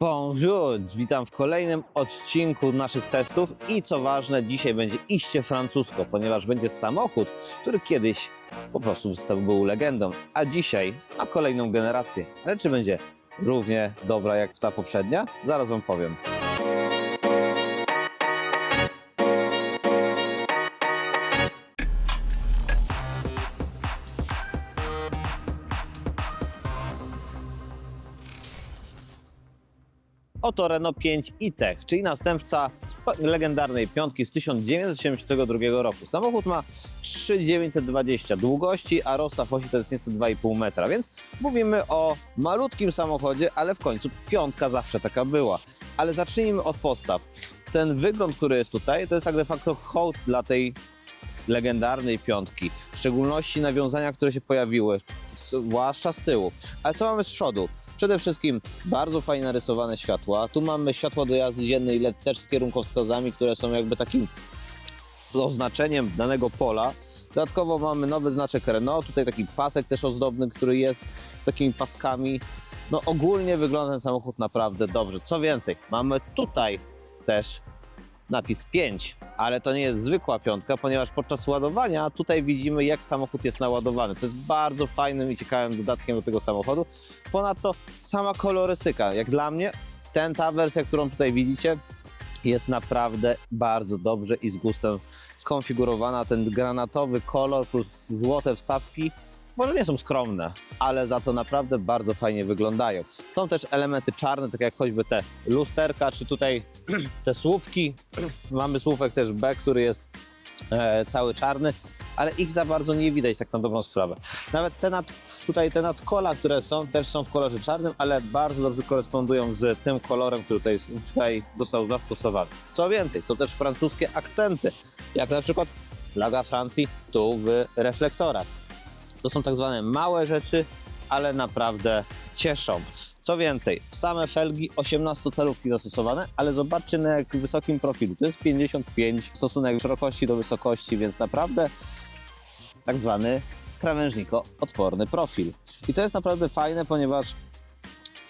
Bonjour! Witam w kolejnym odcinku naszych testów i co ważne, dzisiaj będzie iście francusko, ponieważ będzie samochód, który kiedyś po prostu był legendą, a dzisiaj ma kolejną generację. Ale czy będzie równie dobra jak ta poprzednia? Zaraz Wam powiem. Renault 5 e-Tech, czyli następca legendarnej piątki z 1972 roku. Samochód ma 3920 długości, a rozstaw osi to jest nieco 2,5 metra, więc mówimy o malutkim samochodzie, ale w końcu piątka zawsze taka była. Ale zacznijmy od podstaw. Ten wygląd, który jest tutaj, to jest tak de facto hołd dla tej legendarnej piątki, w szczególności nawiązania, które się pojawiły, zwłaszcza z tyłu. Ale co mamy z przodu? Przede wszystkim bardzo fajnie narysowane światła. Tu mamy światła do jazdy dziennej LED też z kierunkowskazami, które są jakby takim oznaczeniem danego pola. Dodatkowo mamy nowy znaczek Renault, tutaj taki pasek też ozdobny, który jest z takimi paskami. No ogólnie wygląda ten samochód naprawdę dobrze. Co więcej, mamy tutaj też napis 5, ale to nie jest zwykła piątka, ponieważ podczas ładowania tutaj widzimy, jak samochód jest naładowany, co jest bardzo fajnym i ciekawym dodatkiem do tego samochodu. Ponadto sama kolorystyka, jak dla mnie, ten, ta wersja, którą tutaj widzicie, jest naprawdę bardzo dobrze i z gustem skonfigurowana. Ten granatowy kolor plus złote wstawki może nie są skromne, ale za to naprawdę bardzo fajnie wyglądają. Są też elementy czarne, tak jak choćby te lusterka, czy tutaj te słupki. Mamy słupek też B, który jest e, cały czarny, ale ich za bardzo nie widać tak na dobrą sprawę. Nawet te nad, tutaj te nadkola, które są, też są w kolorze czarnym, ale bardzo dobrze korespondują z tym kolorem, który tutaj, tutaj został zastosowany. Co więcej, są też francuskie akcenty, jak na przykład flaga Francji tu w reflektorach. To są tak zwane małe rzeczy, ale naprawdę cieszą. Co więcej, same felgi 18-calówki zastosowane, ale zobaczcie na jak wysokim profilu. To jest 55 stosunek szerokości do wysokości, więc naprawdę tak zwany krawężniko-odporny profil. I to jest naprawdę fajne, ponieważ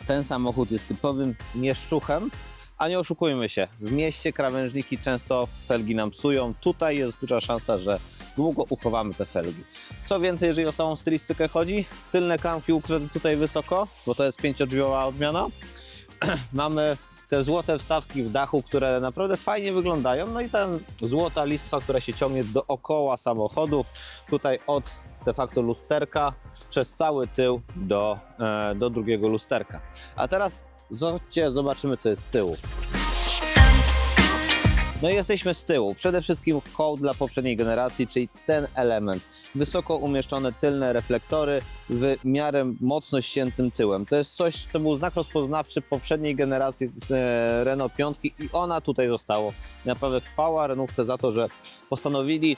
ten samochód jest typowym mieszczuchem, a nie oszukujmy się, w mieście krawężniki często felgi nam psują. Tutaj jest duża szansa, że długo uchowamy te felgi. Co więcej, jeżeli o samą stylistykę chodzi, tylne klamki ukryte tutaj wysoko, bo to jest pięciodrzwiowa odmiana. Mamy te złote wstawki w dachu, które naprawdę fajnie wyglądają. No i ta złota listwa, która się ciągnie dookoła samochodu. Tutaj od de facto lusterka przez cały tył do, e, do drugiego lusterka. A teraz chodźcie, zobaczymy co jest z tyłu. No i jesteśmy z tyłu. Przede wszystkim hołd dla poprzedniej generacji, czyli ten element. Wysoko umieszczone tylne reflektory w miarę mocno ściętym tyłem. To jest coś, to był znak rozpoznawczy poprzedniej generacji e, Renault 5 i ona tutaj zostało. Naprawdę chwała Renaultce za to, że postanowili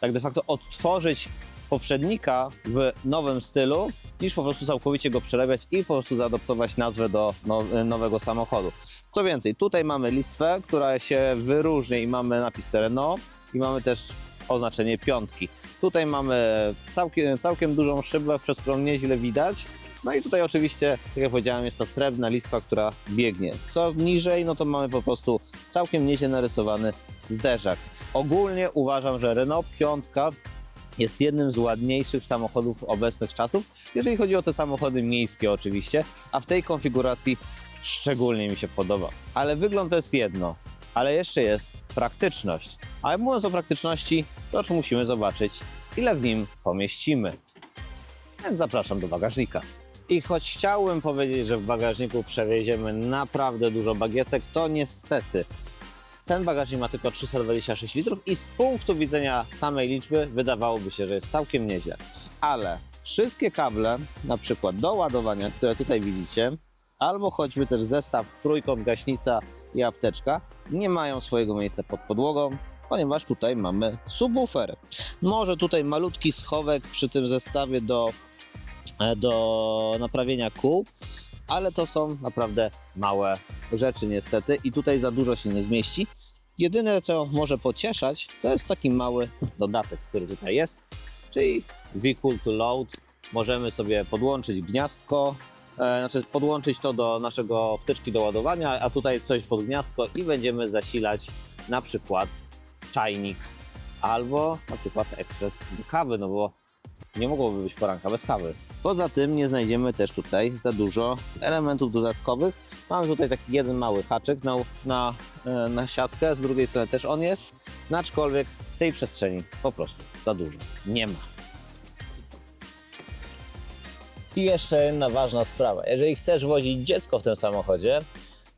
tak de facto odtworzyć poprzednika w nowym stylu, niż po prostu całkowicie go przerabiać i po prostu zaadoptować nazwę do now- nowego samochodu. Co więcej, tutaj mamy listwę, która się wyróżnia i mamy napis Renault i mamy też oznaczenie piątki. Tutaj mamy całkiem, całkiem dużą szybę, przez którą nieźle widać. No i tutaj oczywiście, tak jak powiedziałem, jest ta srebrna listwa, która biegnie. Co niżej, no to mamy po prostu całkiem nieźle narysowany zderzak. Ogólnie uważam, że Renault 5 jest jednym z ładniejszych samochodów obecnych czasów, jeżeli chodzi o te samochody miejskie oczywiście, a w tej konfiguracji szczególnie mi się podoba. Ale wygląd to jest jedno, ale jeszcze jest praktyczność. Ale mówiąc o praktyczności, to czy musimy zobaczyć, ile w nim pomieścimy. Więc zapraszam do bagażnika. I choć chciałbym powiedzieć, że w bagażniku przewieziemy naprawdę dużo bagietek, to niestety ten bagażnik ma tylko 326 litrów i z punktu widzenia samej liczby wydawałoby się, że jest całkiem nieźle. Ale wszystkie kable, na przykład do ładowania, które tutaj widzicie, albo choćby też zestaw trójkąt, gaśnica i apteczka, nie mają swojego miejsca pod podłogą, ponieważ tutaj mamy subwoofer. Może tutaj malutki schowek przy tym zestawie do, e, do naprawienia kół, ale to są naprawdę małe rzeczy niestety i tutaj za dużo się nie zmieści. Jedyne co może pocieszać to jest taki mały dodatek, który tutaj jest, czyli vehicle to load. Możemy sobie podłączyć gniazdko e, znaczy podłączyć to do naszego wtyczki do ładowania, a tutaj coś pod gniazdko i będziemy zasilać na przykład czajnik albo na przykład ekspres kawy, no bo nie mogłoby być poranka bez kawy. Poza tym nie znajdziemy też tutaj za dużo elementów dodatkowych. Mamy tutaj taki jeden mały haczyk na, na, e, na siatkę, z drugiej strony też on jest, aczkolwiek tej przestrzeni po prostu za dużo nie ma. I jeszcze jedna ważna sprawa. Jeżeli chcesz wozić dziecko w tym samochodzie,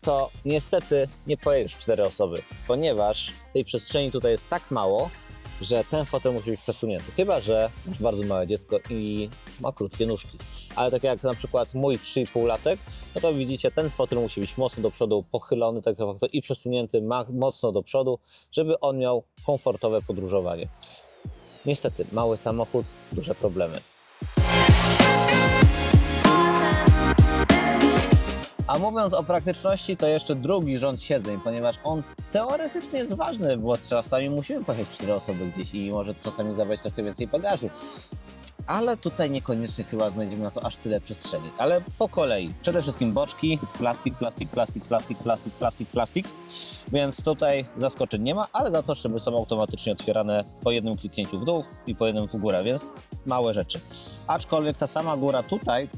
to niestety nie pojedziesz cztery osoby, ponieważ tej przestrzeni tutaj jest tak mało, że ten fotel musi być przesunięty. Chyba, że masz bardzo małe dziecko i ma krótkie nóżki. Ale tak jak na przykład mój 3,5 latek, no to widzicie, ten fotel musi być mocno do przodu pochylony tak naprawdę i przesunięty mocno do przodu, żeby on miał komfortowe podróżowanie. Niestety, mały samochód, duże problemy. A mówiąc o praktyczności, to jeszcze drugi rząd siedzeń, ponieważ on teoretycznie jest ważny, bo czasami musimy pojechać cztery osoby gdzieś i może czasami zabrać trochę więcej bagażu. Ale tutaj niekoniecznie chyba znajdziemy na to aż tyle przestrzeni. Ale po kolei. Przede wszystkim boczki, plastik, plastik, plastik, plastik, plastik, plastik, plastik. Więc tutaj zaskoczeń nie ma, ale za to szyby są automatycznie otwierane po jednym kliknięciu w dół i po jednym w górę, więc małe rzeczy. Aczkolwiek ta sama góra tutaj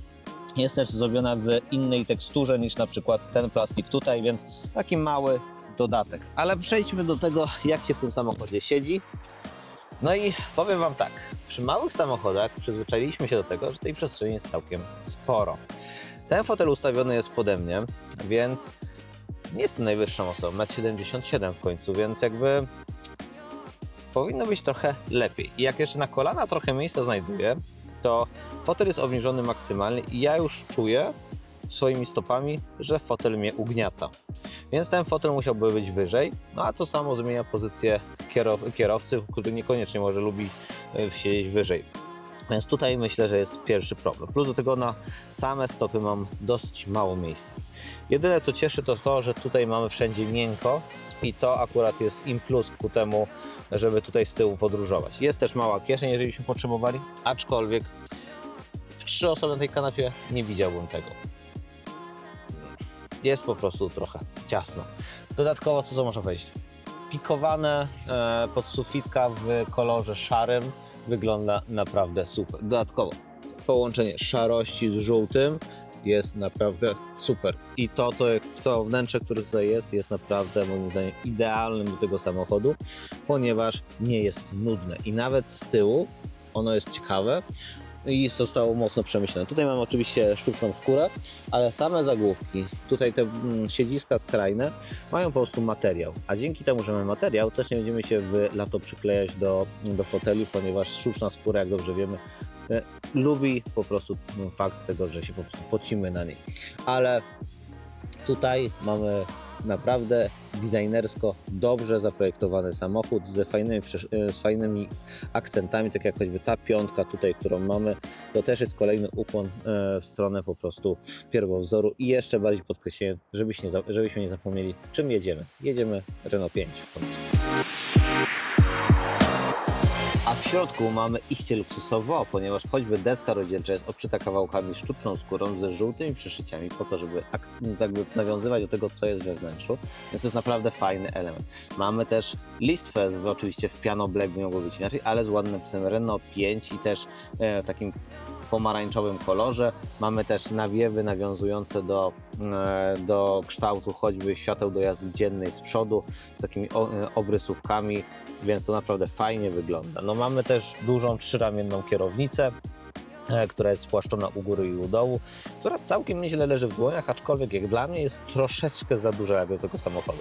jest też zrobiona w innej teksturze niż na przykład ten plastik tutaj, więc taki mały dodatek. Ale przejdźmy do tego, jak się w tym samochodzie siedzi. No i powiem Wam tak, przy małych samochodach przyzwyczailiśmy się do tego, że tej przestrzeni jest całkiem sporo. Ten fotel ustawiony jest pode mnie, więc nie jestem najwyższą osobą, 1,77 m w końcu, więc jakby powinno być trochę lepiej. I jak jeszcze na kolana trochę miejsca znajduję, to fotel jest obniżony maksymalnie i ja już czuję swoimi stopami, że fotel mnie ugniata. Więc ten fotel musiałby być wyżej, no a to samo zmienia pozycję kierow kierowcy, który niekoniecznie może lubić e, siedzieć wyżej. Więc tutaj myślę, że jest pierwszy problem. Plus do tego na same stopy mam dosyć mało miejsca. Jedyne co cieszy to to, że tutaj mamy wszędzie miękko i to akurat jest im plus ku temu, żeby tutaj z tyłu podróżować. Jest też mała kieszeń, jeżeli byśmy potrzebowali, aczkolwiek w trzy osoby na tej kanapie nie widziałbym tego. Jest po prostu trochę ciasno. Dodatkowo, co to można powiedzieć? Pikowane e, podsufitka w kolorze szarym wygląda naprawdę super. Dodatkowo połączenie szarości z żółtym jest naprawdę super. I to, to, to wnętrze, które tutaj jest, jest naprawdę moim zdaniem idealnym do tego samochodu, ponieważ nie jest nudne. I nawet z tyłu ono jest ciekawe i zostało mocno przemyślane. Tutaj mamy oczywiście sztuczną skórę, ale same zagłówki, tutaj te mm, siedziska skrajne mają po prostu materiał, a dzięki temu, że mamy materiał, też nie będziemy się w lato przyklejać do, do foteli, ponieważ sztuczna skóra, jak dobrze wiemy, e, lubi po prostu mm, fakt tego, że się po prostu pocimy na niej. Ale tutaj mamy naprawdę designersko dobrze zaprojektowany samochód ze fajnymi, e, z fajnymi akcentami, tak jak choćby ta piątka tutaj, którą mamy, to też jest kolejny ukłon e, w stronę po prostu pierwowzoru i jeszcze bardziej podkreślenie, żebyśmy nie, żebyśmy nie zapomnieli, czym jedziemy. Jedziemy Renault 5 w końcu. W środku mamy iście luksusowo, ponieważ choćby deska rozdzielcza jest obszyta kawałkami sztuczną skórą ze żółtymi przyszyciami po to, żeby ak- jakby nawiązywać do tego, co jest we wnętrzu, więc to jest naprawdę fajny element. Mamy też listwę, oczywiście w piano black nie mogło być inaczej, ale z ładnym napisem Renault 5 i też e, takim pomarańczowym kolorze. Mamy też nawiewy nawiązujące do, e, do kształtu choćby świateł do jazdy dziennej z przodu, z takimi e, obrysówkami, więc to naprawdę fajnie wygląda. No mamy też dużą trzyramienną kierownicę, która jest spłaszczona u góry i u dołu, która całkiem nieźle leży w dłoniach, aczkolwiek jak dla mnie jest troszeczkę za duża jak do tego samochodu.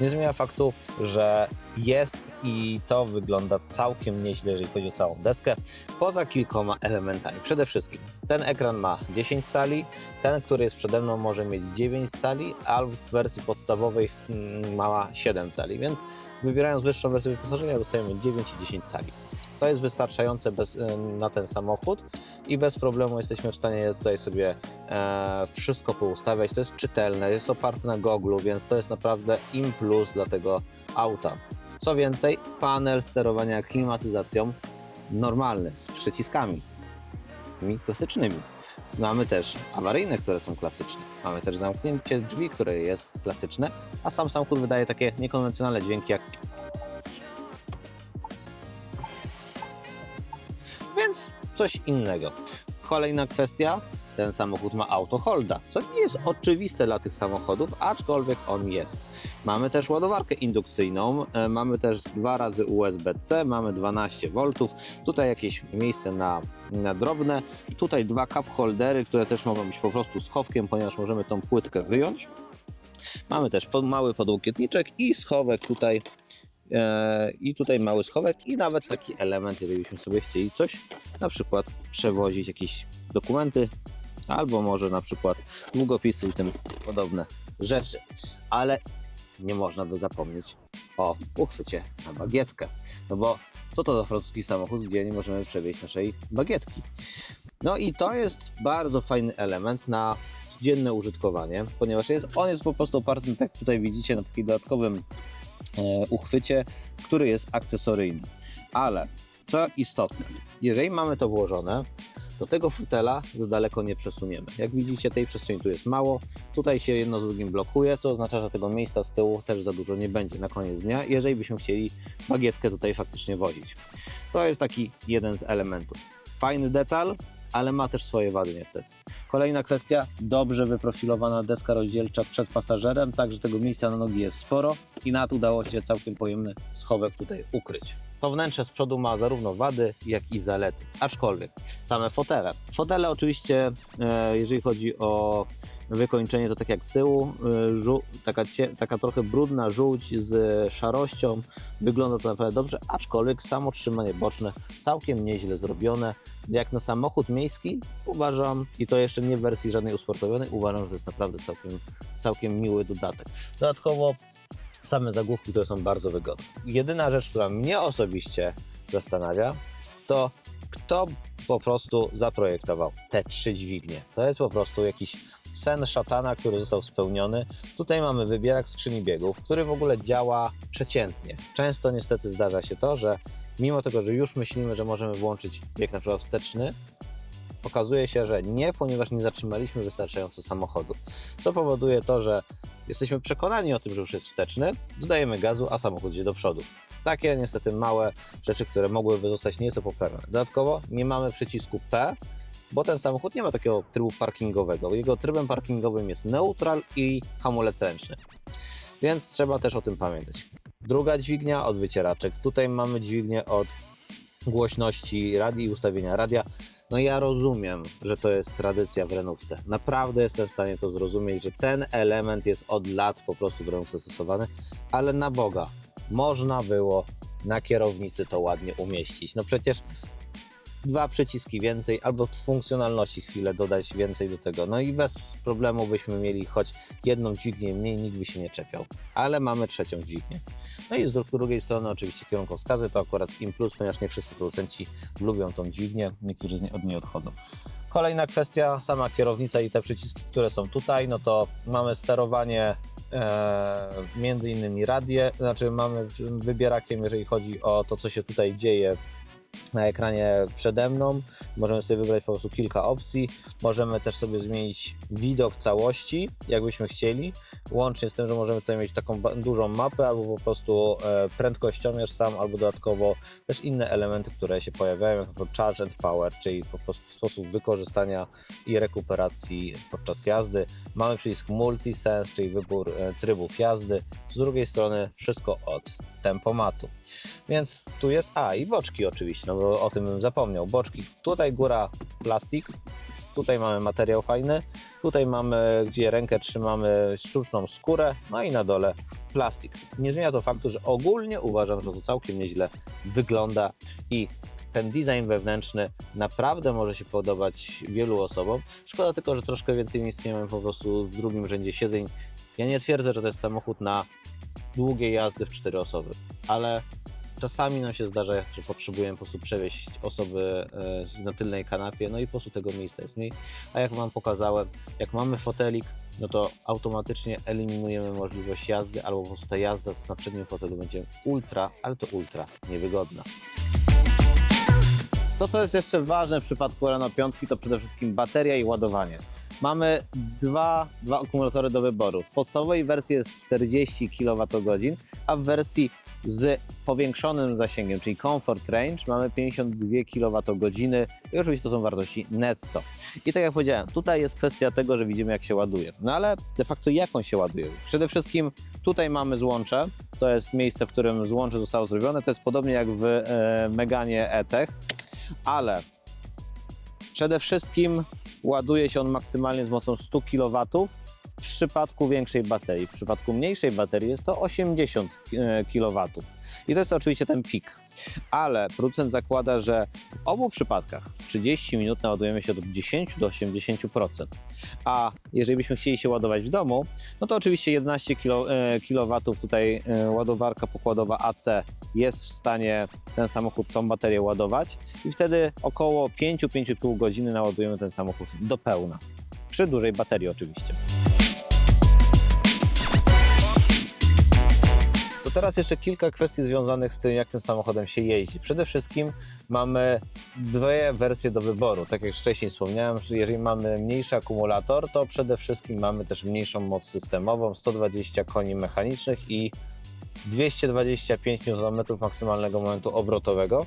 Nie zmienia faktu, że jest i to wygląda całkiem nieźle, jeżeli chodzi o całą deskę, poza kilkoma elementami. Przede wszystkim ten ekran ma 10 cali, ten, który jest przede mną może mieć 9 cali, a w wersji podstawowej mm, ma 7 cali, więc wybierając wyższą wersję wyposażenia dostajemy 9 i 10 cali. To jest wystarczające bez, y, na ten samochód i bez problemu jesteśmy w stanie tutaj sobie e, wszystko poustawiać. To jest czytelne, jest oparte na goglu, więc to jest naprawdę im plus dla tego auta. Co więcej, panel sterowania klimatyzacją normalny, z przyciskami klasycznymi. Mamy też awaryjne, które są klasyczne. Mamy też zamknięcie drzwi, które jest klasyczne, a sam samochód wydaje takie niekonwencjonalne dźwięki jak więc coś innego. Kolejna kwestia, ten samochód ma auto holda, co nie jest oczywiste dla tych samochodów, aczkolwiek on jest. Mamy też ładowarkę indukcyjną, e, mamy też dwa razy USB-C, mamy 12 V, tutaj jakieś miejsce na, na drobne, tutaj dwa cup holdery, które też mogą być po prostu schowkiem, ponieważ możemy tą płytkę wyjąć. Mamy też mały podłokietniczek i schowek tutaj i tutaj mały schowek i nawet taki element, jeżeli byśmy sobie chcieli coś, na przykład przewozić jakieś dokumenty, albo może na przykład długopisy i tym podobne rzeczy. Ale nie można by zapomnieć o uchwycie na bagietkę, no bo co to za francuski samochód, gdzie nie możemy przewieźć naszej bagietki. No i to jest bardzo fajny element na codzienne użytkowanie, ponieważ jest, on jest po prostu oparty, tak tutaj widzicie, na takim dodatkowym e, uchwycie, który jest akcesoryjny. Ale co istotne, jeżeli mamy to włożone, to tego fotela za daleko nie przesuniemy. Jak widzicie, tej przestrzeni tu jest mało. Tutaj się jedno z drugim blokuje, co oznacza, że tego miejsca z tyłu też za dużo nie będzie na koniec dnia, jeżeli byśmy chcieli bagietkę tutaj faktycznie wozić. To jest taki jeden z elementów. Fajny detal, ale ma też swoje wady niestety. Kolejna kwestia, dobrze wyprofilowana deska rozdzielcza przed pasażerem, tak że tego miejsca na nogi jest sporo i nad udało się całkiem pojemny schowek tutaj ukryć. To wnętrze z przodu ma zarówno wady, jak i zalety, aczkolwiek same fotele. Fotele oczywiście, e, jeżeli chodzi o wykończenie, to tak jak z tyłu, e, taka, taka trochę brudna żółć z szarością, wygląda to naprawdę dobrze, aczkolwiek samo trzymanie boczne całkiem nieźle zrobione. Jak na samochód miejski uważam, i to jeszcze nie w wersji żadnej usportowionej, uważam, że to jest naprawdę całkiem, całkiem miły dodatek. Dodatkowo same zagłówki, które są bardzo wygodne. Jedyna rzecz, która mnie osobiście zastanawia, to kto po prostu zaprojektował te trzy dźwignie. To jest po prostu jakiś sen szatana, który został spełniony. Tutaj mamy wybierak skrzyni biegów, który w ogóle działa przeciętnie. Często niestety zdarza się to, że mimo tego, że już myślimy, że możemy włączyć bieg na przykład wsteczny, okazuje się, że nie, ponieważ nie zatrzymaliśmy wystarczająco samochodu. Co powoduje to, że jesteśmy przekonani o tym, że już jest wsteczny, dodajemy gazu, a samochód idzie do przodu. Takie niestety małe rzeczy, które mogłyby zostać nieco poprawione. Dodatkowo nie mamy przycisku P, bo ten samochód nie ma takiego trybu parkingowego. Jego trybem parkingowym jest neutral i hamulec ręczny. Więc trzeba też o tym pamiętać. Druga dźwignia od wycieraczek. Tutaj mamy dźwignię od głośności radii i ustawienia radia. No ja rozumiem, że to jest tradycja w renówce. Naprawdę jestem w stanie to zrozumieć, że ten element jest od lat po prostu w renówce stosowany, ale na Boga, można było na kierownicy to ładnie umieścić. No przecież dwa przyciski więcej, albo w funkcjonalności chwilę dodać więcej do tego. No i bez problemu byśmy mieli choć jedną dźwignię mniej, nikt by się nie czepiał. Ale mamy trzecią dźwignię. No i z dru- drugiej strony oczywiście kierunkowskazy to akurat im plus, ponieważ nie wszyscy producenci lubią tą dźwignię, niektórzy z niej od niej odchodzą. Kolejna kwestia, sama kierownica i te przyciski, które są tutaj, no to mamy sterowanie e, między innymi radie, znaczy mamy wybierakiem, jeżeli chodzi o to, co się tutaj dzieje na ekranie przede mną. Możemy sobie wybrać po prostu kilka opcji. Możemy też sobie zmienić widok całości, jakbyśmy chcieli. Łącznie z tym, że możemy tutaj mieć taką dużą mapę, albo po prostu e, prędkościomierz sam, albo dodatkowo też inne elementy, które się pojawiają, jak na przykład charge and power, czyli po prostu sposób wykorzystania i rekuperacji podczas jazdy. Mamy przycisk multisense, czyli wybór e, trybów jazdy. Z drugiej strony wszystko od tempomatu. Więc tu jest, a i boczki oczywiście, no bo o tym bym zapomniał. Boczki, tutaj góra plastik, tutaj mamy materiał fajny, tutaj mamy, gdzie rękę trzymamy sztuczną skórę, no i na dole plastik. Nie zmienia to faktu, że ogólnie uważam, że to całkiem nieźle wygląda i ten design wewnętrzny naprawdę może się podobać wielu osobom. Szkoda tylko, że troszkę więcej miejsc nie mamy po prostu w drugim rzędzie siedzeń. Ja nie twierdzę, że to jest samochód na długie jazdy w cztery osoby, ale czasami nam się zdarza, że potrzebujemy po prostu przewieźć osoby e, na tylnej kanapie, no i po prostu tego miejsca jest mniej. A jak Wam pokazałem, jak mamy fotelik, no to automatycznie eliminujemy możliwość jazdy, albo po prostu ta jazda na przednim fotelu będzie ultra, ale to ultra niewygodna. To, co jest jeszcze ważne w przypadku 5, to przede wszystkim bateria i ładowanie. Mamy dwa, dwa akumulatory do wyboru. W podstawowej wersji jest 40 kWh, a w wersji z powiększonym zasięgiem, czyli Comfort Range, mamy 52 kWh i oczywiście to są wartości netto. I tak jak powiedziałem, tutaj jest kwestia tego, że widzimy jak się ładuje. No ale de facto jak on się ładuje? Przede wszystkim tutaj mamy złącze, to jest miejsce, w którym złącze zostało zrobione, to jest podobnie jak w e, Meganie E-Tech, ale przede wszystkim ładuje się on maksymalnie z mocą 100 kW w przypadku większej baterii. W przypadku mniejszej baterii jest to 80 kW. I to jest oczywiście ten pik. Ale producent zakłada, że w obu przypadkach w 30 minut naładujemy się od 10 do 80%. A jeżeli byśmy chcieli się ładować w domu, no to oczywiście 11 kW tutaj e, ładowarka pokładowa AC jest w stanie ten samochód, tą baterię ładować i wtedy około 5-5,5 godziny naładujemy ten samochód do pełna. Przy dużej baterii oczywiście. To teraz jeszcze kilka kwestii związanych z tym, jak tym samochodem się jeździ. Przede wszystkim mamy dwie wersje do wyboru. Tak jak wcześniej wspomniałem, że jeżeli mamy mniejszy akumulator, to przede wszystkim mamy też mniejszą moc systemową, 120 koni mechanicznych i 225 Nm maksymalnego momentu obrotowego,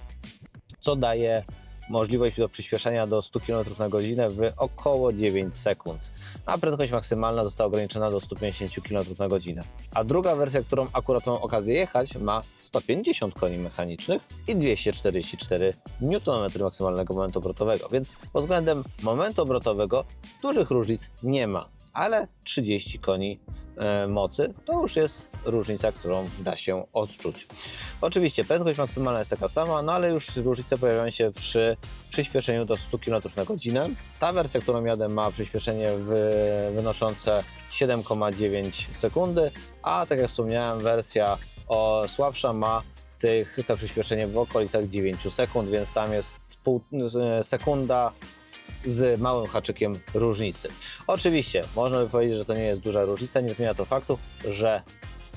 co daje możliwość do przyspieszenia do 100 km na godzinę w około 9 sekund, a prędkość maksymalna została ograniczona do 150 km na godzinę. A druga wersja, którą akurat mam okazję jechać, ma 150 koni mechanicznych i 244 Nm maksymalnego momentu obrotowego, więc pod względem momentu obrotowego dużych różnic nie ma, ale 30 koni e, mocy, to już jest różnica, którą da się odczuć. Oczywiście prędkość maksymalna jest taka sama, no ale już różnice pojawiają się przy przyspieszeniu do 100 km na godzinę. Ta wersja, którą jadę ma przyspieszenie wy, wynoszące 7,9 sekundy, a tak jak wspomniałem wersja o, słabsza ma tych, to przyspieszenie w okolicach 9 sekund, więc tam jest pół, e, sekunda z małym haczykiem różnicy. Oczywiście, można by powiedzieć, że to nie jest duża różnica, nie zmienia to faktu, że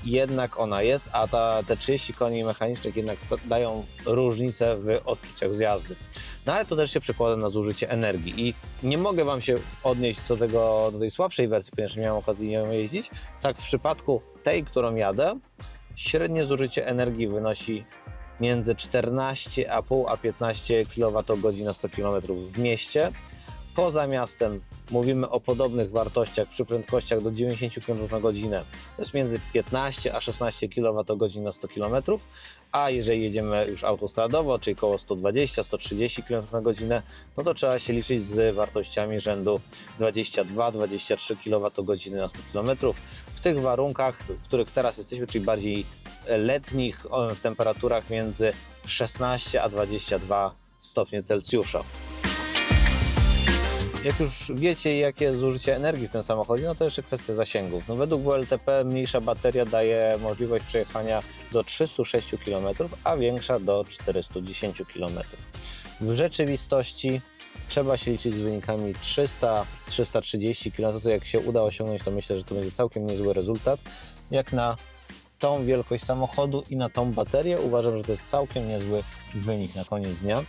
jednak ona jest, a ta, te 30 koni mechanicznych jednak dają różnicę w odczuciach z jazdy. No ale to też się przekłada na zużycie energii i nie mogę Wam się odnieść do, tego, do tej słabszej wersji, ponieważ nie miałem okazji nią jeździć. Tak w przypadku tej, którą jadę, średnie zużycie energii wynosi między 14,5 a 15 kWh na 100 km w mieście. Poza miastem mówimy o podobnych wartościach przy prędkościach do 90 km na godzinę. To jest między 15 a 16 kWh na 100 km, a jeżeli jedziemy już autostradowo, czyli około 120-130 km na godzinę, no to trzeba się liczyć z wartościami rzędu 22-23 kWh na 100 km. W tych warunkach, w których teraz jesteśmy, czyli bardziej letnich, w temperaturach między 16 a 22 stopnie Celsjusza. Jak już wiecie, jakie zużycie energii w tym samochodzie, no to jeszcze kwestia zasięgów. No według WLTP mniejsza bateria daje możliwość przejechania do 306 km, a większa do 410 km. W rzeczywistości trzeba się liczyć z wynikami 300-330 km. To jak się uda osiągnąć, to myślę, że to będzie całkiem niezły rezultat. Jak na tą wielkość samochodu i na tą baterię uważam, że to jest całkiem niezły wynik na koniec dnia.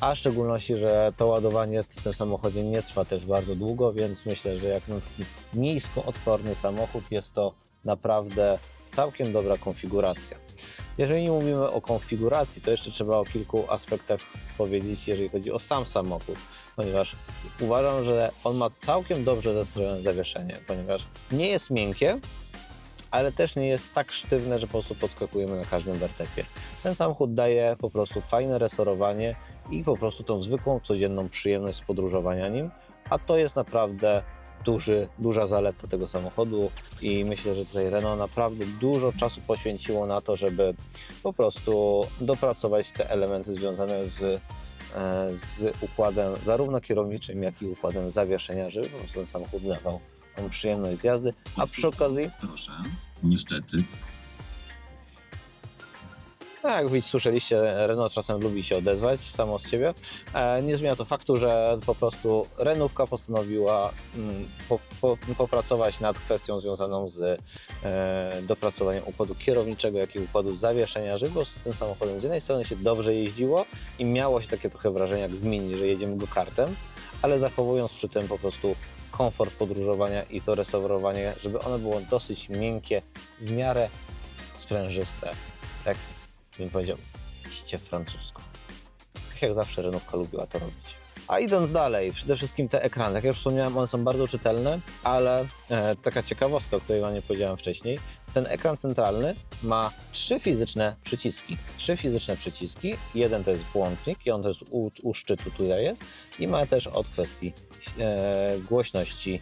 A w szczególności, że to ładowanie w tym samochodzie nie trwa też bardzo długo, więc myślę, że jak na taki niskoodporny samochód jest to naprawdę całkiem dobra konfiguracja. Jeżeli mówimy o konfiguracji, to jeszcze trzeba o kilku aspektach powiedzieć, jeżeli chodzi o sam samochód, ponieważ uważam, że on ma całkiem dobrze zestrojone zawieszenie, ponieważ nie jest miękkie, ale też nie jest tak sztywne, że po prostu podskakujemy na każdym wertepie. Ten samochód daje po prostu fajne resorowanie i po prostu tą zwykłą, codzienną przyjemność z podróżowania nim, a to jest naprawdę duży, duża zaleta tego samochodu i myślę, że tutaj Renault naprawdę dużo czasu poświęciło na to, żeby po prostu dopracować te elementy związane z, e, z układem zarówno kierowniczym, jak i układem zawieszenia, żeby po prostu ten samochód dawał tą przyjemność z jazdy, a przy okazji Proszę, niestety. No, jak słyszeliście, Renault czasem lubi się odezwać samo z siebie. E, nie zmienia to faktu, że po prostu Renówka postanowiła mm, po, po, popracować nad kwestią związaną z e, dopracowaniem układu kierowniczego, jak i układu zawieszenia, żeby po prostu tym samochodem z jednej strony się dobrze jeździło i miało się takie trochę wrażenie jak w Mini, że jedziemy go kartem, ale zachowując przy tym po prostu komfort podróżowania i to restaurowanie, żeby ono było dosyć miękkie, w miarę sprężyste. Tak bym powiedział, iście francusko. Tak jak zawsze Renaultka lubiła to robić. A idąc dalej, przede wszystkim te ekrany, jak już wspomniałem, one są bardzo czytelne, ale e, taka ciekawostka, o której Wam nie powiedziałem wcześniej, ten ekran centralny ma trzy fizyczne przyciski. Trzy fizyczne przyciski, jeden to jest włącznik i on to jest u, u szczytu tutaj jest i ma też od kwestii e, głośności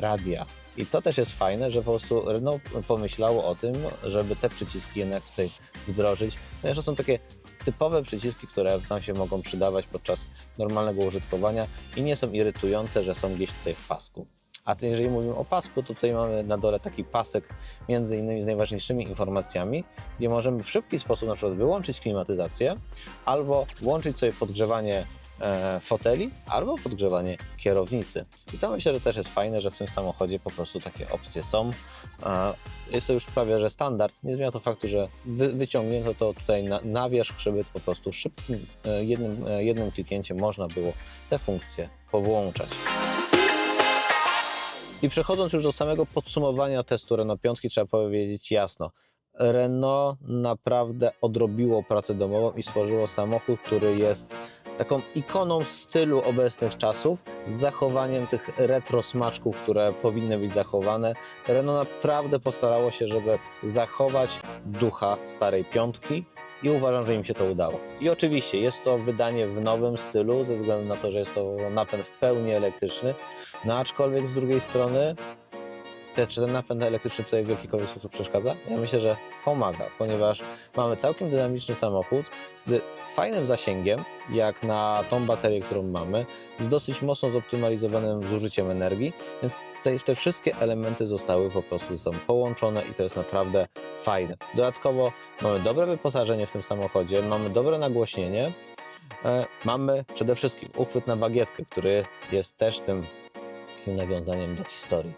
radia. I to też jest fajne, że po prostu Renault pomyślało o tym, żeby te przyciski jednak tutaj wdrożyć, ponieważ to są takie typowe przyciski, które nam się mogą przydawać podczas normalnego użytkowania i nie są irytujące, że są gdzieś tutaj w pasku. A to jeżeli mówimy o pasku, to tutaj mamy na dole taki pasek między innymi z najważniejszymi informacjami, gdzie możemy w szybki sposób na przykład wyłączyć klimatyzację albo włączyć sobie podgrzewanie e, foteli albo podgrzewanie kierownicy. I to myślę, że też jest fajne, że w tym samochodzie po prostu takie opcje są. E, jest to już prawie, że standard. Nie zmienia to faktu, że wy, wyciągnięto to tutaj na, na wierzch, żeby po prostu szybkim, e, jednym, e, jednym kliknięciem można było te funkcje powłączać. I przechodząc już do samego podsumowania testu Renault 5, trzeba powiedzieć jasno. Renault naprawdę odrobiło pracę domową i stworzyło samochód, który jest taką ikoną stylu obecnych czasów, z zachowaniem tych retro smaczków, które powinny być zachowane. Renault naprawdę postarało się, żeby zachować ducha starej piątki i uważam, że im się to udało. I oczywiście jest to wydanie w nowym stylu, ze względu na to, że jest to napęd w pełni elektryczny, no aczkolwiek z drugiej strony te, czy ten napęd elektryczny tutaj w jakikolwiek sposób przeszkadza? Ja myślę, że pomaga, ponieważ mamy całkiem dynamiczny samochód z fajnym zasięgiem, jak na tą baterię, którą mamy, z dosyć mocno zoptymalizowanym zużyciem energii, więc te, te wszystkie elementy zostały po prostu ze sobą połączone i to jest naprawdę fajne. Dodatkowo mamy dobre wyposażenie w tym samochodzie, mamy dobre nagłośnienie, e, mamy przede wszystkim uchwyt na bagietkę, który jest też tym takim nawiązaniem do historii.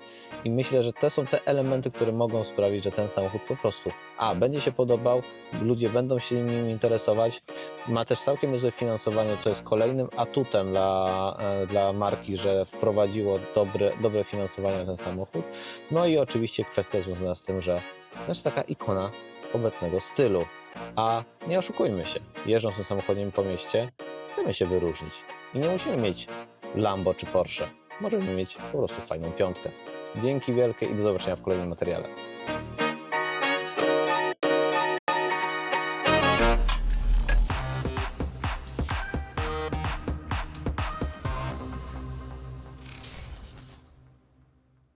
I myślę, że te są te elementy, które mogą sprawić, że ten samochód po prostu A będzie się podobał, ludzie będą się nim interesować. Ma też całkiem niezłe finansowanie, co jest kolejnym atutem dla, e, dla marki, że wprowadziło dobre, dobre finansowanie na ten samochód. No i oczywiście kwestia związana z tym, że to jest taka ikona obecnego stylu. A nie oszukujmy się, jeżdżąc tym samochodem po mieście, chcemy się wyróżnić. I nie musimy mieć Lambo czy Porsche możemy mieć po prostu fajną piątkę. Dzięki wielkie i do zobaczenia w kolejnym materiale.